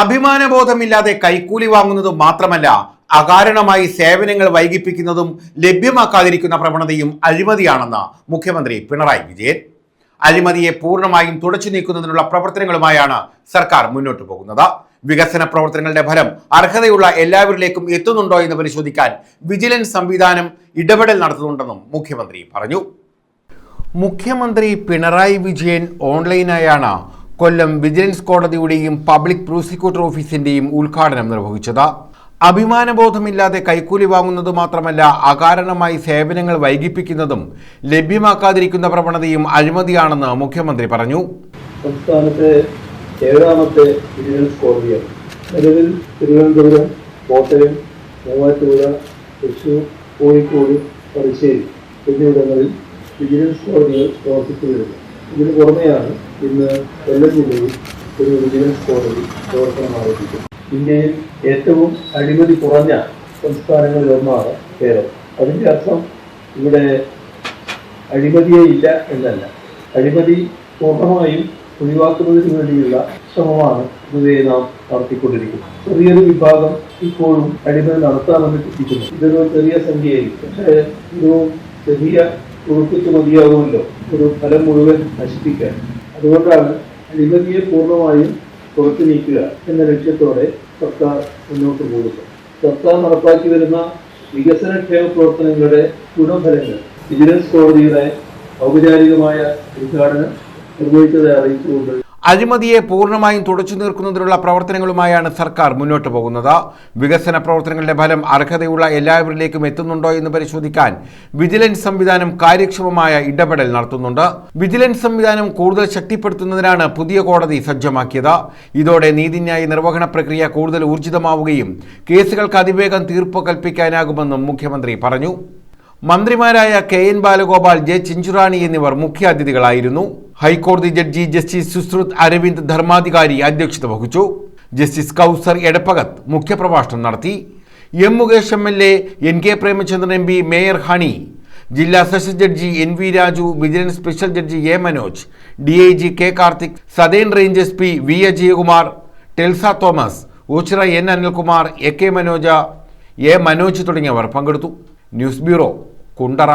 അഭിമാനബോധമില്ലാതെ കൈക്കൂലി വാങ്ങുന്നത് മാത്രമല്ല അകാരണമായി സേവനങ്ങൾ വൈകിപ്പിക്കുന്നതും ലഭ്യമാക്കാതിരിക്കുന്ന പ്രവണതയും അഴിമതിയാണെന്ന് മുഖ്യമന്ത്രി പിണറായി വിജയൻ. അഴിമതിയെ പൂർണമായും തുടച്ചു നീക്കുന്നതിനുള്ള പ്രവർത്തനങ്ങളുമായാണ് സർക്കാർ മുന്നോട്ടു പോകുന്നത്. വികസന പ്രവർത്തനങ്ങളുടെ ഫലം അർഹതയുള്ള എല്ലാവരിലേക്കും എത്തുന്നുണ്ടോ എന്ന് പരിശോധിക്കാൻ വിജിലൻസ് സംവിധാനം ഇടപെടൽ നടത്തുന്നുണ്ടെന്നും മുഖ്യമന്ത്രി പറഞ്ഞു. മുഖ്യമന്ത്രി പിണറായി വിജയൻ ഓൺലൈനായാണ് കൊല്ലം വിജിലൻസ് കോടതിയുടെയും പബ്ലിക് പ്രോസിക്യൂട്ടർ ഓഫീസിന്റെയും ഉദ്ഘാടനം നിർവഹിച്ചത്. അഭിമാനബോധമില്ലാതെ കൈക്കൂലി വാങ്ങുന്നത് മാത്രമല്ല അകാരണമായി സേവനങ്ങൾ വൈകിപ്പിക്കുന്നതും ലഭ്യമാക്കാതിരിക്കുന്ന പ്രവണതയും അഴിമതിയാണെന്ന് മുഖ്യമന്ത്രി പറഞ്ഞു. സംസ്ഥാനത്തെ ഏഴാമത്തെ വിജിലൻസ് കോടതിയാണ്. നിലവിൽ തിരുവനന്തപുരം കോട്ടയം മൂവാറ്റുപുഴ തൃശൂർ കോഴിക്കോട് തലശ്ശേരി എന്നിവിടങ്ങളിൽ വിജിലൻസ് കോടതികൾ പ്രവർത്തിച്ചു വരുന്നു ഇതിന് പുറമെയാണ് ഇന്ന് കൊല്ലം ജില്ലയിൽ ഒരു വിജിലൻസ് കോടതി പ്രവർത്തനം ആരംഭിക്കും ഇന്ത്യയിൽ ഏറ്റവും അഴിമതി കുറഞ്ഞ സംസ്ഥാനങ്ങളിൽ ഒന്നാണ് കേരളം. അതിന്റെ അർത്ഥം ഇവിടെ അഴിമതിയേ ഇല്ല എന്നല്ല. അഴിമതി പൂർണമായും ഒഴിവാക്കുന്നതിന് വേണ്ടിയുള്ള ശ്രമമാണ് ഇതുവരെ നാം നടത്തിക്കൊണ്ടിരിക്കുന്നത്. ചെറിയൊരു വിഭാഗം ഇപ്പോഴും അടിമതി നടത്താമെന്ന് ചിന്തിക്കുന്നു ഇതൊരു ചെറിയ സംഖ്യയായിരിക്കും. പക്ഷേ ഒരു ചെറിയ ഉറുപ്പിച്ച് മതിയാകുമല്ലോ ഒരു ഫലം മുഴുവൻ നശിപ്പിക്കാൻ. അതുകൊണ്ടാണ് അഴിമതിയെ പൂർണമായും പുറത്തു നീക്കുക എന്ന ലക്ഷ്യത്തോടെ സർക്കാർ മുന്നോട്ട് പോകുന്നത്. സർക്കാർ നടപ്പാക്കി വരുന്ന വികസനക്ഷേമ പ്രവർത്തനങ്ങളുടെ ഗുണഫലങ്ങൾ വിജിലൻസ് കോടതിയുടെ ഔപചാരികമായ ഉദ്ഘാടനം നിർവഹിച്ചതായി അറിയിച്ചുകൊണ്ട് അഴിമതിയെ പൂർണമായും തുടച്ചു നീർക്കുന്നതിനുള്ള പ്രവർത്തനങ്ങളുമായാണ് സർക്കാർ മുന്നോട്ട് പോകുന്നത്. വികസന പ്രവർത്തനങ്ങളുടെ ഫലം അർഹതയുള്ള എല്ലാവരിലേക്കും എത്തുന്നുണ്ടോ എന്ന് പരിശോധിക്കാൻ വിജിലൻസ് സംവിധാനം കാര്യക്ഷമമായ ഇടപെടൽ നടത്തുന്നുണ്ട്. വിജിലൻസ് സംവിധാനം കൂടുതൽ ശക്തിപ്പെടുത്തുന്നതിനാണ് പുതിയ കോടതി സജ്ജമാക്കിയത്. ഇതോടെ നീതിന്യായ നിർവഹണ പ്രക്രിയ കൂടുതൽ ഊർജിതമാവുകയും കേസുകൾക്ക് അതിവേഗം തീർപ്പ് കൽപ്പിക്കാനാകുമെന്നും മുഖ്യമന്ത്രി പറഞ്ഞു. മന്ത്രിമാരായ K N Balagopal J Chinchurani എന്നിവർ മുഖ്യാതിഥികളായിരുന്നു. ഹൈക്കോടതി ജഡ്ജി ജസ്റ്റിസ് സുശ്രുത് അരവിന്ദ് ധർമാധികാരി അധ്യക്ഷത വഹിച്ചു. ജസ്റ്റിസ് കൗസർ എടപ്പകത്ത് മുഖ്യപ്രഭാഷണം നടത്തി. M Mukesh M L A N K Premachandran M P mayor Honey. ജില്ലാ sessions judge N V Raju vigilance special judge A Manoj D I G K Karthik southern range S P V Ajayakumar Telsa Thomas Oochira N Anilkumar A K Manoja A Manoj തുടങ്ങിയവർ പങ്കെടുത്തു. News bureau Kundara.